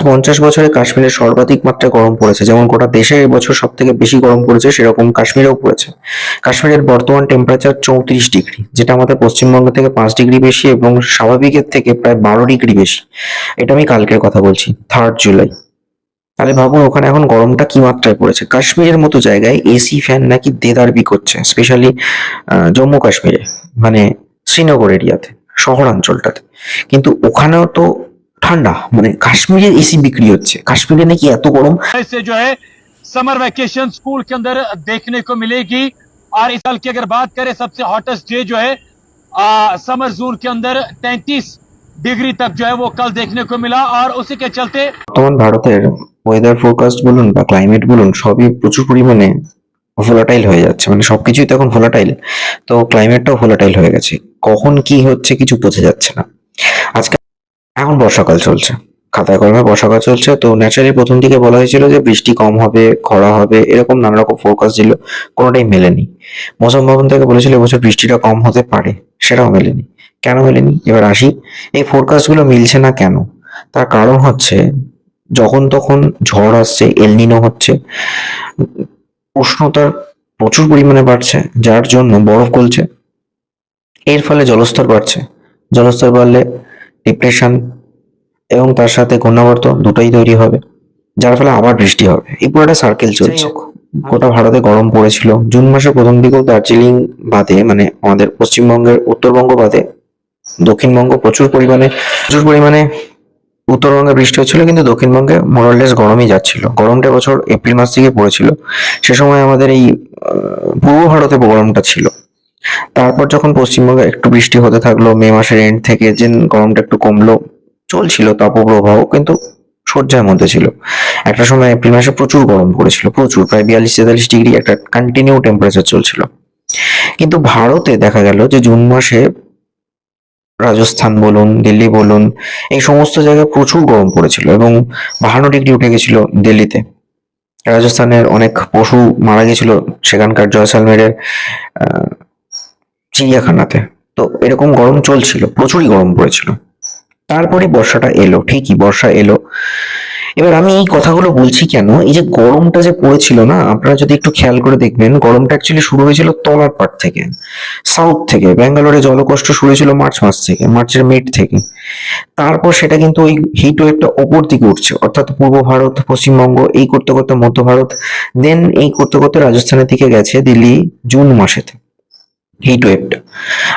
Last পঞ্চাশ বছরে কাশ্মীরে সর্বাধিক মাত্রায় গরম পড়েছে। যেমন গোটা দেশে এবছর সব থেকে বেশি গরম পড়েছে, সেরকম কাশ্মীরেও পড়েছে। কাশ্মীরের বর্তমান টেম্পারেচার চৌত্রিশ ডিগ্রি, যেটা আমাদের পশ্চিমবঙ্গ থেকে পাঁচ ডিগ্রি বেশি এবং স্বাভাবিকের থেকে প্রায় বারো ডিগ্রি বেশি। এটা আমি কালকের কথা বলছি থার্ড জুলাই তাহলে ভাবুন, ওখানে এখন গরমটা কি মাত্রায় পড়েছে? কাশ্মীরের মতো জায়গায় এসি ফ্যান নাকি দেদারবি করছে স্পেশালি জম্মু কাশ্মীরে মানে শ্রীনগর এরিয়াতে শহরাঞ্চলটাতে। কিন্তু ওখানেও তো ঠান্ডা মানে কাশ্মীরের এসি বিক্রি হচ্ছে কাশ্মীরে নাকি এত গরম से जो है समर वैकेशन स्कूल के अंदर देखने को मिलेगी और इस साल की अगर बात करें सबसे हॉटेस्ट डे जो है आ, समर जोन के अंदर 33 डिग्री तक जो है वो कल देखने को मिला और उसी के चलते বর্তমান ভারতের ওয়েদার ফোরকাস্ট বলুন বা ক্লাইমেট বলুন সবই প্রচুর পরিমাণে ভোলাটাইল হয়ে যাচ্ছে মানে সবকিছুই তো এখন ভোলাটাইল তো ক্লাইমেটটাও ভোলাটাইল হয়ে গেছে কখন কি হচ্ছে কিছু বোঝা যাচ্ছে না আজকে এখন বর্ষাকাল চলছে। খাতায় কলমে বর্ষাকাল চলছে। তো ন্যাচারালি প্রথম দিকে বলা হয়েছিল যে বৃষ্টি কম হবে, খরা হবে, এরকম নানা রকম ফোরকাস্ট ছিল। কোনোটাই মেলেনি। মৌসুম ভবন থেকে বলেছিল এবছর বৃষ্টিটা কম হতে পারে। সেটাও মেলেনি। কেন মেলেনি? এবার আসি। এই ফোরকাস্টগুলো মিলছে না কেন? তার কারণ হচ্ছে, যখন তখন ঝড় আসছে এলনিনো হচ্ছে, উষ্ণতার প্রচুর পরিমাণে বাড়ছে, যার জন্য বরফ গলছে। এর ফলে জলস্তর বাড়ছে। জলস্তর বাড়লে ডিপ্রেশন এবং তার সাথে ঘূর্ণাবর্ত দুটোই তৈরি হবে যার ফলে আবার বৃষ্টি হবে। এই পুরোটা সার্কেল চলছে। গোটা ভারতে গরম পড়েছিল। জুন মাসের প্রথম দিকেও দার্জিলিং বাদে মানে আমাদের পশ্চিমবঙ্গের উত্তরবঙ্গ বাদে দক্ষিণবঙ্গ প্রচুর পরিমাণে প্রচুর পরিমাণে উত্তরবঙ্গে বৃষ্টি হচ্ছিল কিন্তু দক্ষিণবঙ্গে মোরাললেস গরমই যাচ্ছিল। গরমটা বছর এপ্রিল মাস থেকে পড়েছিল। সে সময় আমাদের এই পূর্ব ভারতে গরমটা ছিল। তারপর যখন পশ্চিমবঙ্গে একটু বৃষ্টি হতে থাকল, মে মাসের এন্ড থেকে যে গরমটা একটু কমলো, চলছিল তাপপ্রবাহ কিন্তু সহ্যার মধ্যে ছিল। একটা সময় এপ্রিল মাসে প্রচুর গরম পড়েছিল, প্রচুর, প্রায় বিয়াল্লিশ তেতাল্লিশ ডিগ্রি একটা কন্টিনিউ টেম্পারেচার চলছিল। কিন্তু ভারতে দেখা গেল যে জুন মাসে রাজস্থান বলুন, দিল্লি বলুন, এই সমস্ত জায়গায় প্রচুর গরম পড়েছিল এবং বাহান্ন ডিগ্রি উঠে গেছিল দিল্লিতে। রাজস্থানের অনেক পশু মারা গেছিল, সেখানকার জয়সালমেরের চিড়িয়াখানাতে। তো এরকম গরম চলছিল, প্রচুরই গরম পড়েছিল। তারপরে বর্ষাটা এলো, ঠিকই বর্ষা এলো। এবার আমি এই কথাগুলো বলছি কেন? এই যে গরমটা যে পড়েছিল না, আপনারা যদি একটু খেয়াল করে দেখবেন, গরমটা অ্যাকচুয়ালি শুরু হয়েছিল তলার পাট থেকে সাউথ থেকে, ব্যাঙ্গালোরে জলকষ্ট শুরু হয়েছিল মার্চ মাস থেকে, মার্চের মিড থেকে। তারপর সেটা কিন্তু ওই হিট ওয়েভটা ওপর দিকে উঠছে, অর্থাৎ পূর্ব ভারত, পশ্চিমবঙ্গ, এই করতে করতে মধ্য ভারত দেন এই করতে করতে রাজস্থানের দিকে গেছে দিল্লি, জুন মাসেতে হিট ওয়েভটা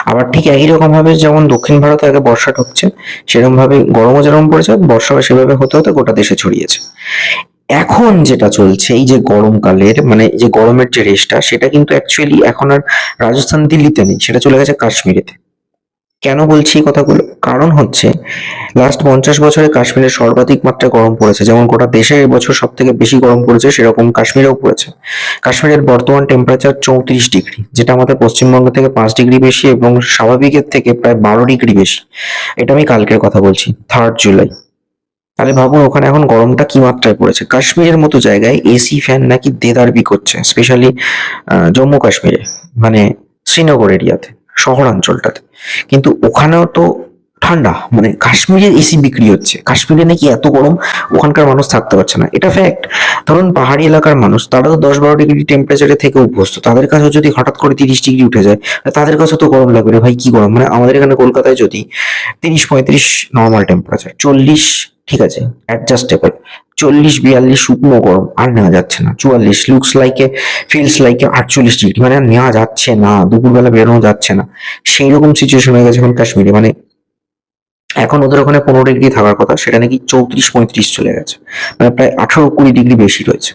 আবার ঠিক একই রকম ভাবে যেমন দক্ষিণ ভারতে আগে বর্ষা ঢুকছে সেরকমভাবে গরমও যেরকম পড়েছে বর্ষা সেভাবে হতে হতে গোটা দেশে ছড়িয়েছে। এখন যেটা চলছে, এই যে গরমকালের মানে যে গরমের যে রেসটা সেটা কিন্তু অ্যাকচুয়ালি এখন আর রাজস্থান দিল্লিতে নেই, সেটা চলে গেছে কাশ্মীরেতে। কেন বলছি এই কথাগুলো? কারণ হচ্ছে লাস্ট পঞ্চাশ বছরে কাশ্মীরের সর্বাধিক মাত্রায় গরম পড়েছে। যেমন গোটা দেশে এবছর সব থেকে বেশি গরম পড়েছে, সেরকম কাশ্মীরেও পড়েছে। কাশ্মীরের বর্তমান টেম্পারেচার চৌত্রিশ ডিগ্রি, যেটা আমাদের পশ্চিমবঙ্গ থেকে পাঁচ ডিগ্রি বেশি এবং স্বাভাবিকের থেকে প্রায় বারো ডিগ্রি বেশি। এটা আমি কালকের কথা বলছি থার্ড জুলাই। তাহলে ভাবুন, ওখানে এখন গরমটা কি মাত্রায় পড়েছে? কাশ্মীরের মতো জায়গায় এসি ফ্যান নাকি দেদারবি করছে স্পেশালি জম্মু কাশ্মীরে মানে শ্রীনগর এরিয়াতে। শহরাঞ্চলটাতে। কিন্তু ওখানেও তো ঠান্ডা মানে কাশ্মীরের এসি বিক্রি হচ্ছে। কাশ্মীরে নাকি এত গরম, ওখানকার মানুষ থাকতে পারছে না। এটা ফ্যাক্ট ধরুন পাহাড়ি এলাকার মানুষ তারা তো দশ বারো ডিগ্রি টেম্পারেচারে থেকে অভ্যস্ত। তাদের কাছেও যদি হঠাৎ করে তিরিশ ডিগ্রি উঠে যায় তাদের কাছে তো গরম লাগবে ভাই, কি গরম? মানে আমাদের এখানে কলকাতায় যদি তিরিশ, পঁয়ত্রিশ নর্মাল টেম্পারেচার চল্লিশ, ঠিক আছে অ্যাডজাস্টেবল চল্লিশ, বিয়াল্লিশ শুকনো গরম, আর নেওয়া যাচ্ছে না। চুয়াল্লিশ লুকস লাইকে ফিলস লাইকে আটচল্লিশ ডিগ্রি মানে নেওয়া যাচ্ছে না, দুপুরবেলা বেরোনো যাচ্ছে না। সেই রকম সিচুয়েশন হয়ে গেছে এখন কাশ্মীরে মানে এখন ওদের ওখানে পনেরো ডিগ্রি থাকার কথা, সেটা নাকি চৌত্রিশ, পঁয়ত্রিশ চলে গেছে মানে প্রায় আঠারো, কুড়ি ডিগ্রি বেশি রয়েছে।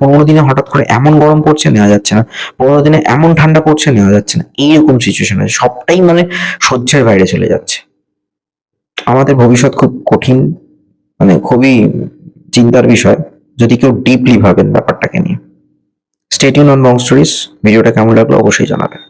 পনেরো দিনে হঠাৎ করে এমন গরম পড়ছে, নেওয়া যাচ্ছে না। পনেরো দিনে এমন ঠান্ডা পড়ছে, নেওয়া যাচ্ছে না। এইরকম সিচুয়েশন আছে সবটাই মানে সহ্যের বাইরে চলে যাচ্ছে। আমাদের ভবিষ্যৎ খুব কঠিন মানে খুবই চিন্তার বিষয় যদি কেউ ডিপলি ভাবেন ব্যাপারটাকে নিয়ে। স্টেটিউন অন বং স্টোরিজ ভিডিওটা কেমন লাগল অবশ্যই জানাবেন।